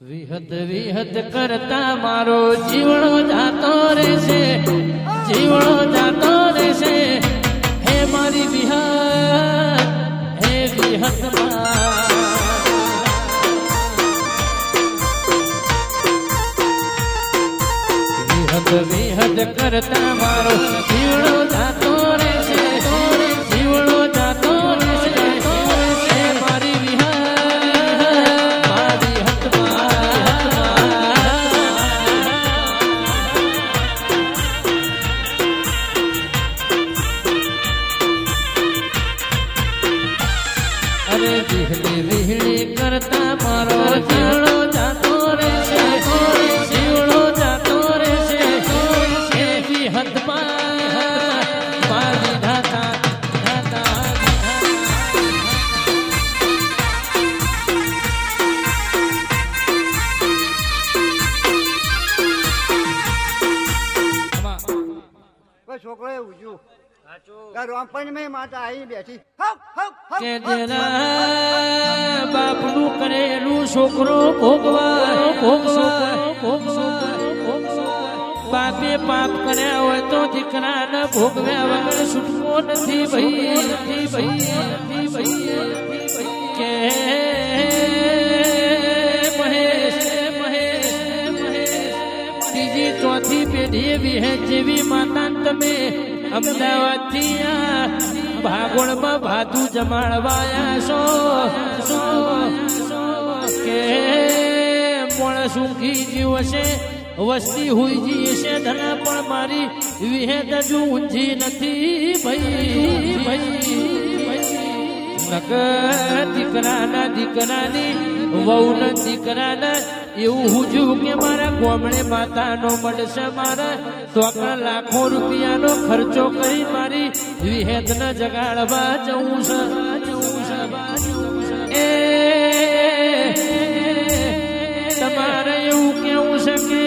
વિહત વિહત કરતા મારો જીવણો જાતો રહેશે, જીવણો જાતો રહેશે. હે મારી વિહત, હે વિહત વિહત વિહત કરતા મારો છોકરો એવું જોયું કે રોમપણ મેં માતા આવી બેઠી. કે જેના બાપનું કરેલું છોકરો ભોગવા ભોગવા ભોગવા બાપે પાપ કર્યા હોય તો દીકરાને ભોગવ્યા વગર છૂટકો નથી ભાઈ. નથી ભાઈ નથી ભાઈ કે મહેશ મહેશ મહેશ. ત્રીજી ચોથી પેઢી એવી હે જેવી માતા તમે અમદાવાદથી ભાગોળમાં ભાદુ જમાડવાયા છો. છો, છો. કે મોણ સુખી જીવ છે વસ્તી હુઈજી છે ધના પણ મારી વિહેદ જો ઊંઝી નથી ભાઈ ભાઈ નક દીકરાના દીકરાની વહુના દીકરાના એવું હુજ્યું કે મારા ગોમડે માતાનો મળશે મારા. આખા લાખો રૂપિયાનો ખર્ચો કરી મારી વિહેદન જગાડવા જવું છે. જવું તમારે એવું કેવું છે કે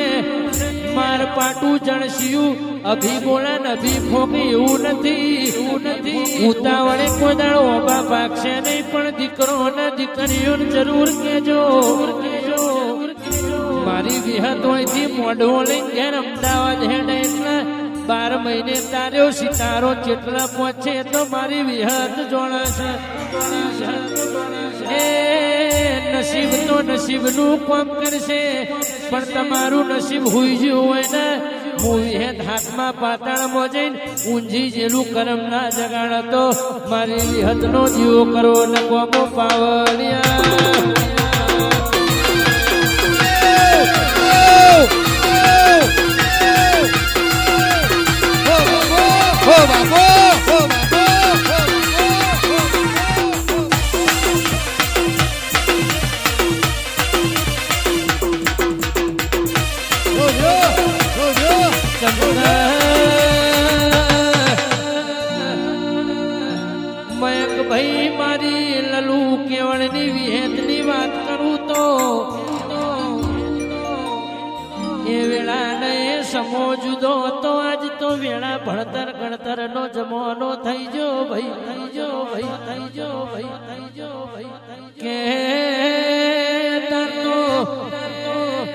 માર પાટું જણસ્યું, અભી બોલા નથી ફોકી એવું નથી. એવું નથી ઉતાવળે કોઈ દાડો ઓબા ભાગશે નહીં, પણ દીકરો ને દીકરીઓને જરૂર કેજો કેજો મારી વિહત હોયથી મોઢો લઈ ઘેર અમદાવાદ હેડે એટલે બાર મહિને તાર્યો, સિતારો જેટલા પહોંચે તો મારી વિહત જોડાશે એ નસીબ તો નસીબનું કામ કરશે, પણ તમારું નસીબ હુઈ ગયું હોય ને, હું વિહેત હાથમાં પાતાળમાં જઈને ઊંઝી જેલું કરમ ના જગાડ મારી વિહતનો જીવો કરો ને કોમો પાવડિયા. મયંક ભાઈ મારી, લલુ કેવળની વિહેતની વાત કરું તો, એ વેળાને સમો જુદો હતો, આજ તો વેળા ભણતર ગણતર નો જમાનો થઈ જો ભાઈ, થઈ જો ભાઈ, થઈ જો ભાઈ, થઈ જો ભાઈ. કે તો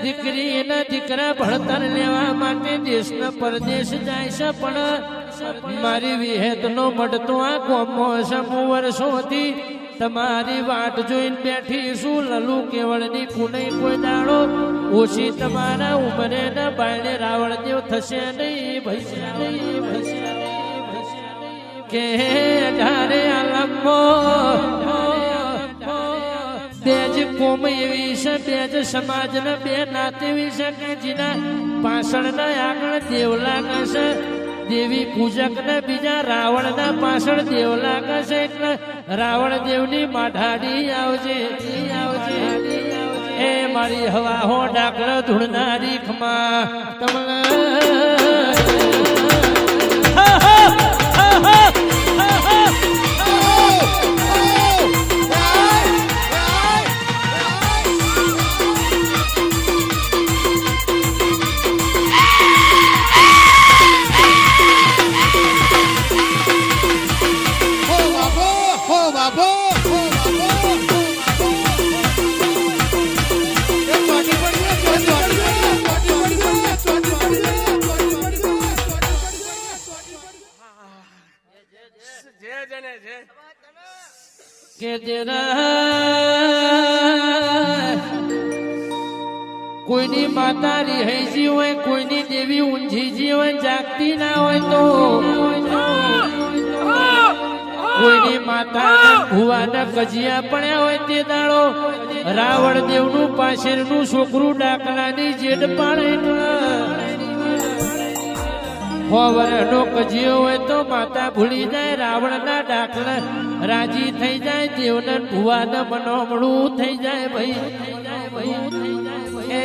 દીકરી ના દીકરા ભણતર લેવા માટે દેશના પરદેશ જાય છે, પણ મારી વિહેત નો મળતો આ કોમો સમૂહ વર્ષોથી તમારી વાટ જોઈને બેઠી શું લલુ કેવળની કુનઈ કોઈ દાડો. ઓછી તમારા ઉમરે ના બાયણે રાવણ દેવ થશે નહીં નહીં. કે અઢારે આલમો બે જ કોમ એવી છે બે જ સમાજ ને બે નાત એવી છે કે જેના પાછળ ના આગળ દેવલા કશે દેવી પૂજક ને બીજા રાવણ ના પાછળ દેવ લાગે છે એટલે રાવણ દેવની માઢાડી આવજે આવજે. એ મારી હવા હો ડાકર ધૂળનારી ખમા તમને જે જને જે. કે જેના કોઈની માતા રિહાઈજી હોય, કોઈની દેવી ઊંઝીજી હોય, જાગતી ના હોય તો. કોઈની માતા ભુવાના કજિયા પડ્યા હોય તે દાડો રાવણ દેવનું પાછળનું છોકરું ડાકલાની જેડ પાડે નો જીવ હોય તો માતા ભૂલી જાય, રાવણના ડાકલા રાજી થઈ જાય, દેવને ભુવાને મનોમણું થઈ જાય ભાઈ. એ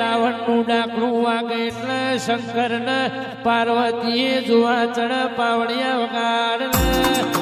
રાવણનું ડાકણું વાગે એટલે શંકરને પાર્વતીએ જોવા ચડ પાવડિયા વગાડ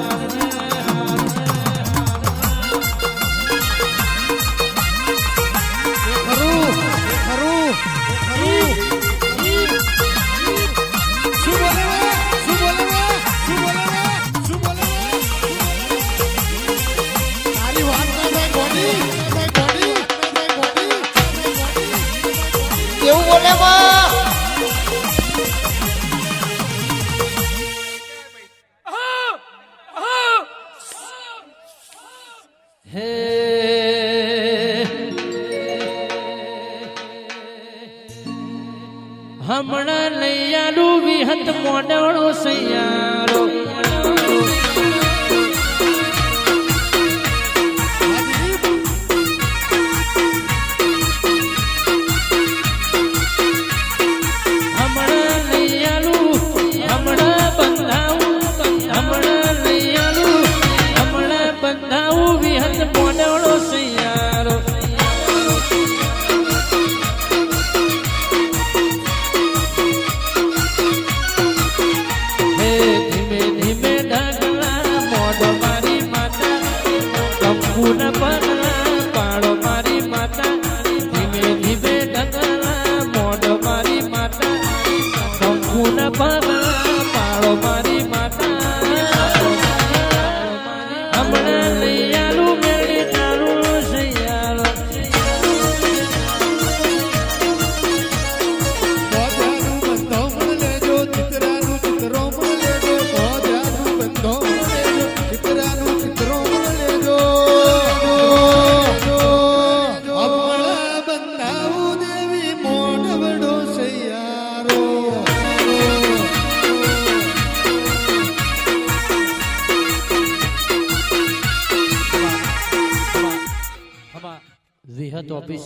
આલું વિહત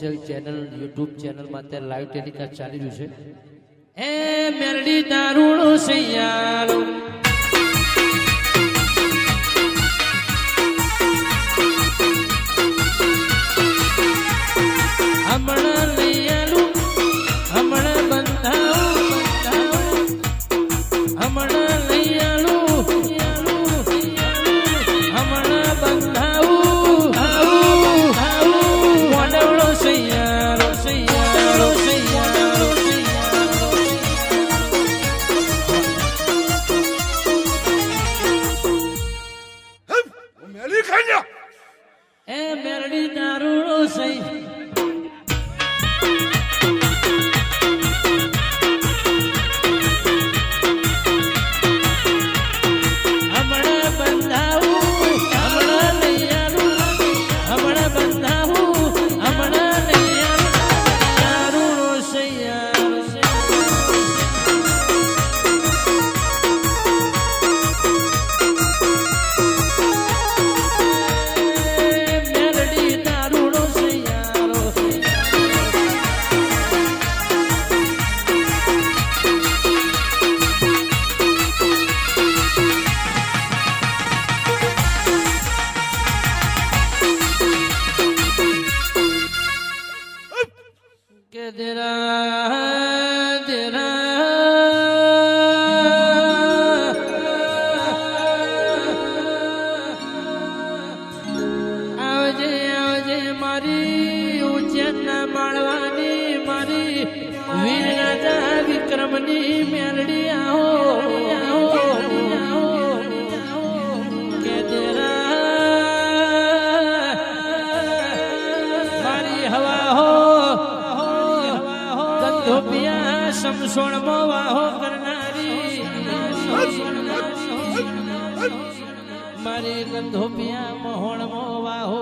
ઓફિશિયલ ચેનલ યુટ્યુબ ચેનલમાં અત્યારે લાઈવ ટેલિકાસ્ટ ચાલી રહ્યું છે. એ મેરડી દારૂણો સૈયારો ની મેલડી આવો કે મારી હવા હો ધંધો પિયા સમસોણ મોવા હો કરનારી મારી ગંધો પિયા મહોણ મોવા હો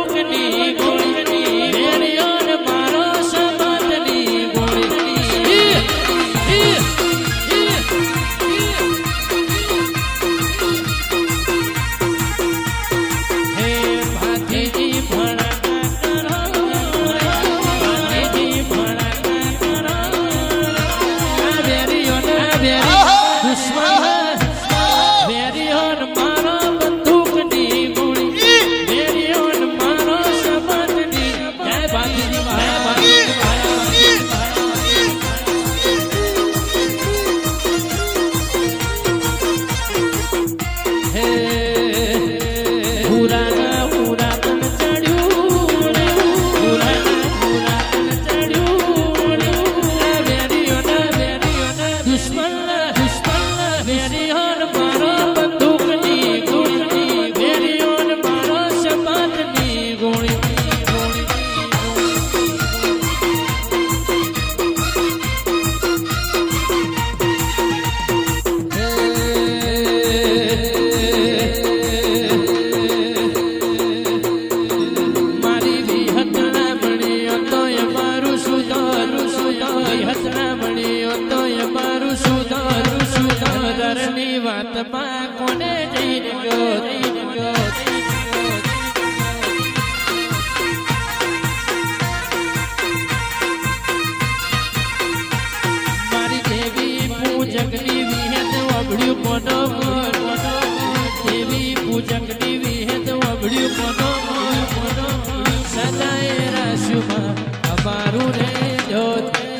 કોને જઈને ગયો જઈને ગયો મારી દેવી પૂજકની વિહેત અબડ્યું કોનો દેવી પૂજકની સદાય રાશુમાં અમારું રે જોત